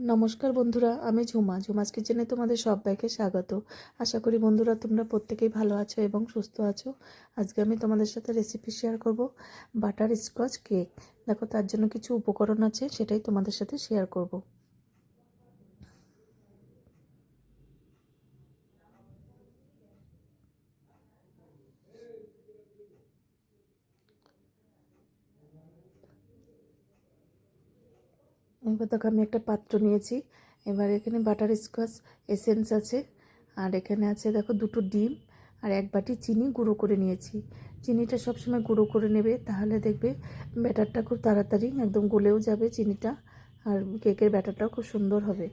নমস্কার বন্ধুরা, আমি ঝুমা। ঝুমাজ কিচেনে তোমাদের সবাইকে স্বাগত। আশা করি বন্ধুরা তোমরা প্রত্যেকেই ভালো আছো এবং সুস্থ আছো। আজকে আমি তোমাদের সাথে রেসিপি শেয়ার করব বাটার স্কচ কেক দেখো, তার জন্য কিছু উপকরণ আছে, সেটাই তোমাদের সাথে শেয়ার করব। এবার দেখো আমি একটা পাত্র নিয়েছি। এবার এখানে বাটার স্কচ এসেন্স আছে। আর এখানে আছে দেখো দুটো ডিম আর এক বাটি চিনি গুঁড়ো করে নিয়েছি। চিনিটা সবসময় গুঁড়ো করে নেবে, তাহলে দেখবে ব্যাটারটা খুব তাড়াতাড়ি একদম গলেও যাবে চিনিটা আর কেকের ব্যাটারটাও খুব সুন্দর হবে।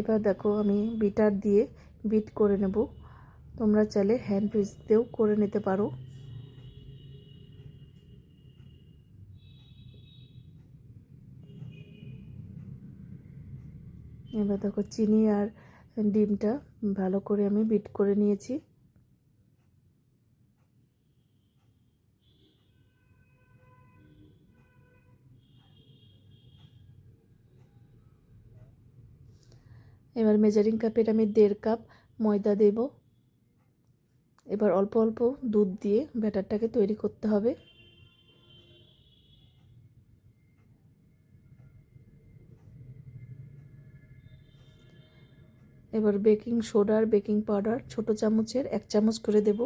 এবার দেখো আমি বিটার দিয়ে বিট করে নেব। তোমরা চাইলে হ্যান্ড টুইস দিয়েও করে নিতে পারো। এবার দেখো চিনি আর ডিমটা ভালো করে আমি বিট করে নিয়েছি। এবার মেজারিং কাপের আমি দেড় কাপ ময়দা দেব। এবার অল্প অল্প দুধ দিয়ে ব্যাটারটাকে তৈরি করতে হবে। এবার বেকিং সোডা আর বেকিং পাউডার ছোট চামচের এক চামচ করে দেব।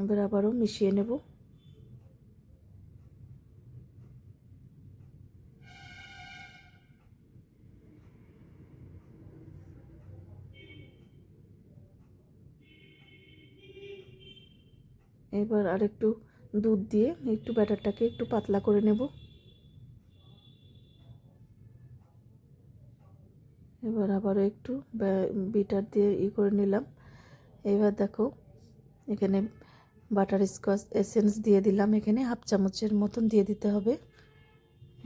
এবার আবারও মিশিয়ে নেব। এবার আরেকটু দুধ দিয়ে একটু ব্যাটারটাকে একটু পাতলা করে নেব। এবার আবারও একটু বিটার দিয়ে ই করে নিলাম। এবার দেখো, এখানে বাটার স্কচ এসেন্স দিয়ে দিলাম। এখানে হাফ চামচের মতন দিয়ে দিতে হবে।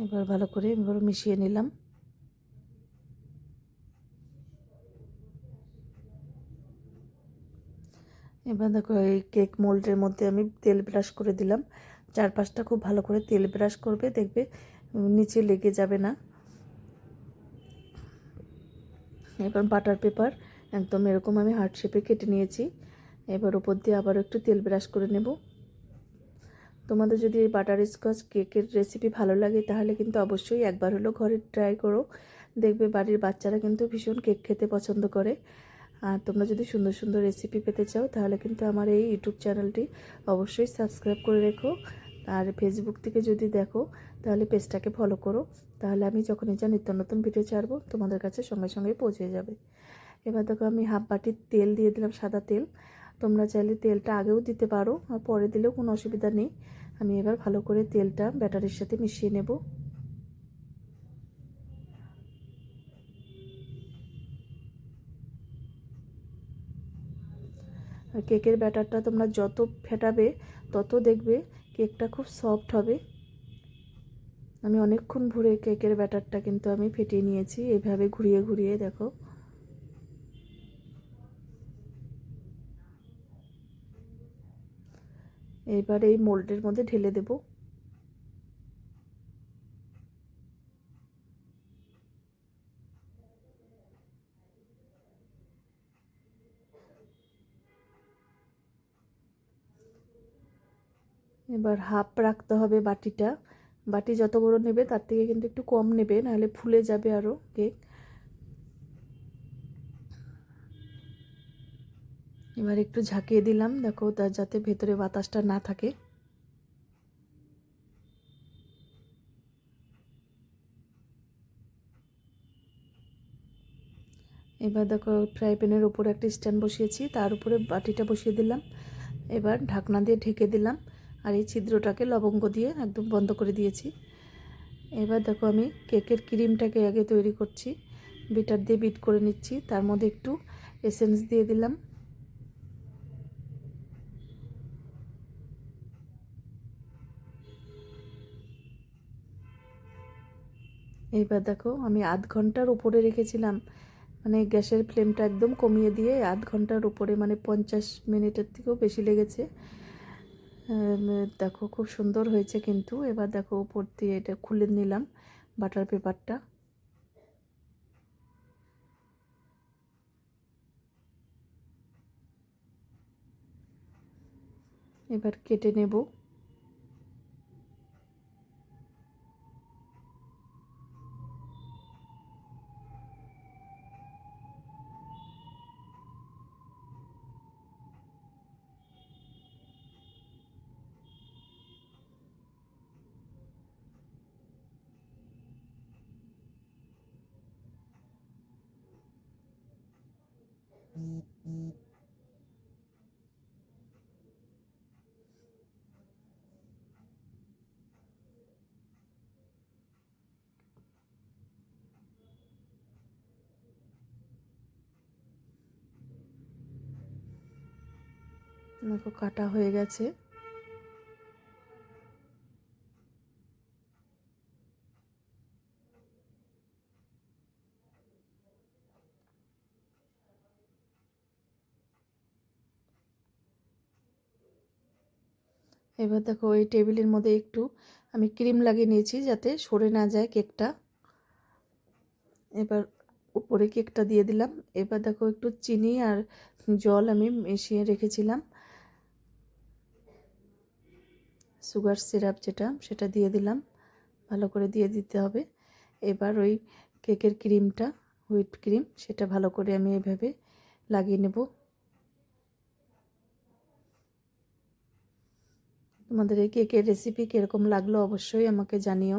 এবার ভালো করে এবার মিশিয়ে নিলাম। এবার দেখো এই কেক মোল্ডের মধ্যে আমি তেল ব্রাশ করে দিলাম। চারপাশটা খুব ভালো করে তেল ব্রাশ করবে, দেখবে নিচে লেগে যাবে না। এবার বাটার পেপার, একদম এরকম আমি হার্ট শেপে কেটে নিয়েছি। এবার ওপর দিয়ে আবার একটু তেল ব্রাশ করে নেব। তোমাদের যদি এই বাটার স্কচ কেকের রেসিপি ভালো লাগে, তাহলে কিন্তু অবশ্যই একবার হলো ঘরে ট্রাই করো। দেখবে বাড়ির বাচ্চারা কিন্তু ভীষণ কেক খেতে পছন্দ করে। আর তোমরা যদি সুন্দর সুন্দর রেসিপি পেতে চাও, তাহলে কিন্তু আমার এই ইউটিউব চ্যানেলটি অবশ্যই সাবস্ক্রাইব করে রেখো। আর ফেসবুক থেকে যদি দেখো, তাহলে পেজটাকে ফলো করো। তাহলে আমি যখনই যা নিত্য নতুন ভিডিও ছাড়বো, তোমাদের কাছে সঙ্গে সঙ্গে পৌঁছে যাবে। এবার দেখো আমি হাফ বাটির তেল দিয়ে দিলাম সাদা তেল। তোমরা চাইলে তেলটা আগেও দিতে পারো, আর পরে দিলেও কোনো অসুবিধা নেই। আমি এবার ভালো করে তেলটা ব্যাটারির সাথে মিশিয়ে নেব। কেকের ব্যাটারটা তোমরা যত ফেটাবে, তত দেখবে কেকটা খুব সফট হবে। আমি অনেকক্ষণ ভরে কেকের ব্যাটারটা কিন্তু আমি ফেটিয়ে নিয়েছি, এভাবে ঘুরিয়ে ঘুরিয়ে দেখো। এবার এই মোল্ডের মধ্যে ঢেলে দেবো। এবার হাফ রাখতে হবে বাটিটা। বাটি যত বড় নেবে তার থেকে কিন্তু একটু কম নেবে, নাহলে ফুলে যাবে আরও কেক এবার একটু ঝাঁকিয়ে দিলাম, দেখো তার যাতে ভেতরে বাতাসটা না থাকে। এবার দেখো ফ্রাই প্যানের উপরে একটা স্ট্যান্ড বসিয়েছি, তার উপরে বাটিটা বসিয়ে দিলাম। এবার ঢাকনা দিয়ে ঢেকে দিলাম। আর এই ছিদ্রটাকে লবঙ্গ দিয়ে একদম বন্ধ করে দিয়েছি। এবার দেখো আমি কেকের ক্রিমটাকে আগে তৈরি করছি। বিটার দিয়ে বিট করে নিচ্ছি। তার মধ্যে একটু এসেন্স দিয়ে দিলাম। এইবার দেখো আমি আধ ঘণ্টার উপরে রেখেছিলাম। মানে গ্যাসের ফ্লেমটা একদম কমিয়ে দিয়ে আধ ঘণ্টার উপরে মানে পঞ্চাশ মিনিটের থেকেও বেশি লেগেছে। দেখো খুব সুন্দর হয়েছে কিন্তু। এবার দেখো উপর দিয়ে এটা খুলে নিলাম বাটার পেপারটা। এবার কেটে নেব। দেখো কাটা হয়ে গেছে। এবার দেখো এই টেবিলের মধ্যে একটু আমি ক্রিম লাগিয়ে নিয়েছি যাতে সরে না যায় কেকটা। এবার উপরে কেকটা দিয়ে দিলাম। এবার দেখো একটু চিনি আর জল আমি মিশিয়ে রেখেছিলাম। সুগার সিরাপ যেটা, সেটা দিয়ে দিলাম। ভালো করে দিয়ে দিতে হবে। এবার ওই কেকের ক্রিমটা হুইপ ক্রিম, সেটা ভালো করে আমি এভাবে লাগিয়ে নেব। তোমাদের এই কেকের রেসিপি কীরকম লাগল অবশ্যই আমাকে জানিও।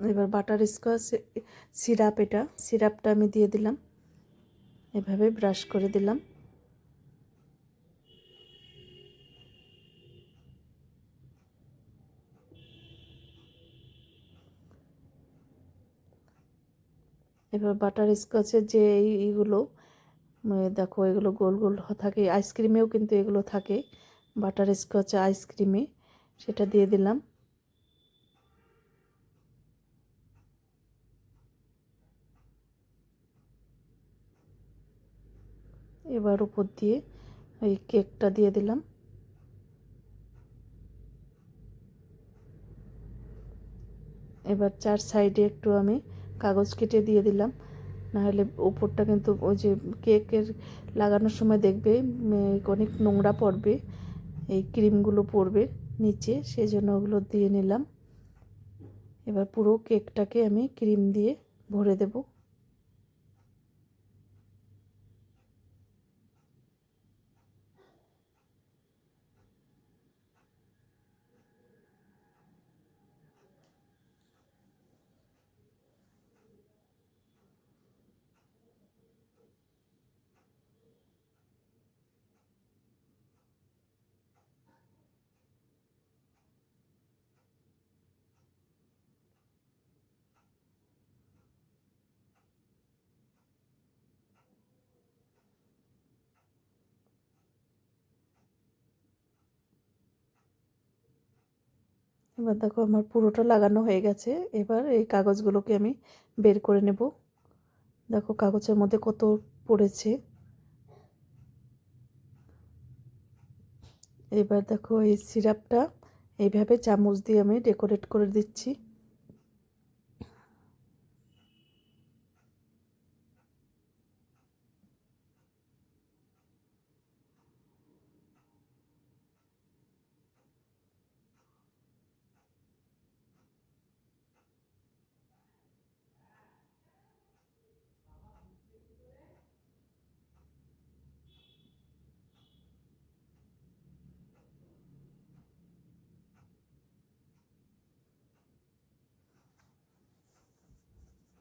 এবার বাটার স্কচ সিরাপ এটা সিরাপটা আমি দিয়ে দিলাম। এভাবে ব্রাশ করে দিলাম। এবার বাটার স্কচের যে এই- এইগুলো দেখো এগুলো গোল গোল থাকে, আইসক্রিমেও কিন্তু এগুলো থাকে, বাটার স্কচ আইসক্রিমে, সেটা দিয়ে দিলাম। এবার উপর দিয়ে ওই কেকটা দিয়ে দিলাম। এবার চার সাইডে একটু আমি কাগজ কেটে দিয়ে দিলাম। নাহলে ওপরটা কিন্তু ওই যে কেকের লাগানোর সময় দেখবে অনেক নোংরা পড়বে, এই ক্রিমগুলো পড়বে নিচে সেই জন্য ওগুলো দিয়ে নিলাম। এবার পুরো কেকটাকে আমি ক্রিম দিয়ে ভরে দেবো। এবার দেখো আমার পুরোটা লাগানো হয়ে গেছে। এবার এই কাগজগুলোকে আমি বের করে নেব। দেখো কাগজের মধ্যে কত পড়েছে। এবার দেখো এই সিরাপটা এইভাবে চামচ দিয়ে আমি ডেকোরেট করে দিচ্ছি।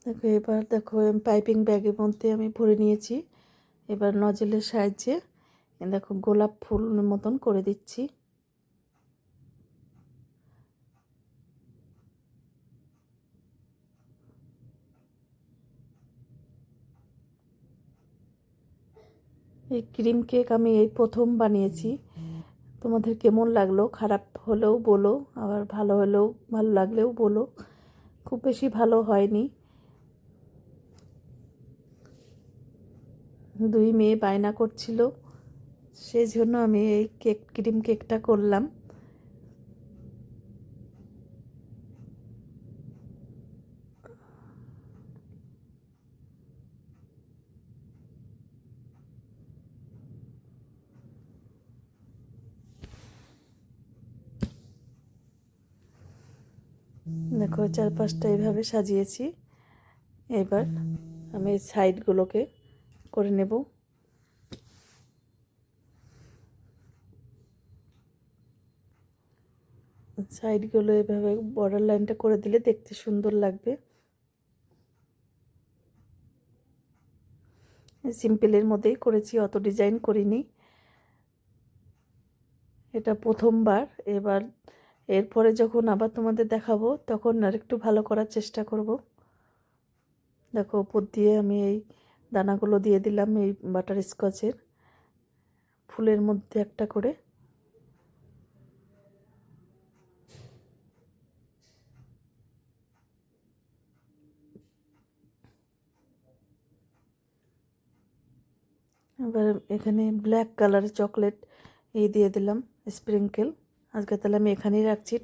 দেখো, এবার দেখো পাইপিং ব্যাগের মধ্যে আমি ভরে নিয়েছি। এবার নজলের সাহায্যে দেখো, গোলাপ ফুল মতন করে দিচ্ছি। এই ক্রিম কেক আমি এই প্রথম বানিয়েছি। তোমাদের কেমন লাগল? খারাপ হলেও বলো, আবার ভালো হলেও, ভালো লাগলেও বলো। খুব বেশি ভালো হয়নি। দুই মেয়ে বায়না করছিল। সেই জন্য আমি এই কেক, ক্রিম কেকটা করলাম। দেখো, চারপাশটা এইভাবে সাজিয়েছি। এবার আমি সাইডগুলোকে করে নেব। সাইডগুলো এভাবে বর্ডার লাইনটা করে দিলে দেখতে সুন্দর লাগবে। সিম্পলের মধ্যেই করেছি, অত ডিজাইন করিনি। এটা প্রথমবার, এবার এরপরে যখন আবার তোমাদের দেখাবো, তখন আর একটু ভালো করার চেষ্টা করব। দেখো, উপর দিয়ে আমি এই দানাগুলো দিয়ে দিলাম এই বাটার স্কচের। ফুলের মধ্যে একটা করে। এবার এখানে ব্ল্যাক কালারের চকলেট এই দিয়ে দিলাম স্প্রিঙ্কেল আজকে তাহলে আমি এখানেই রাখছি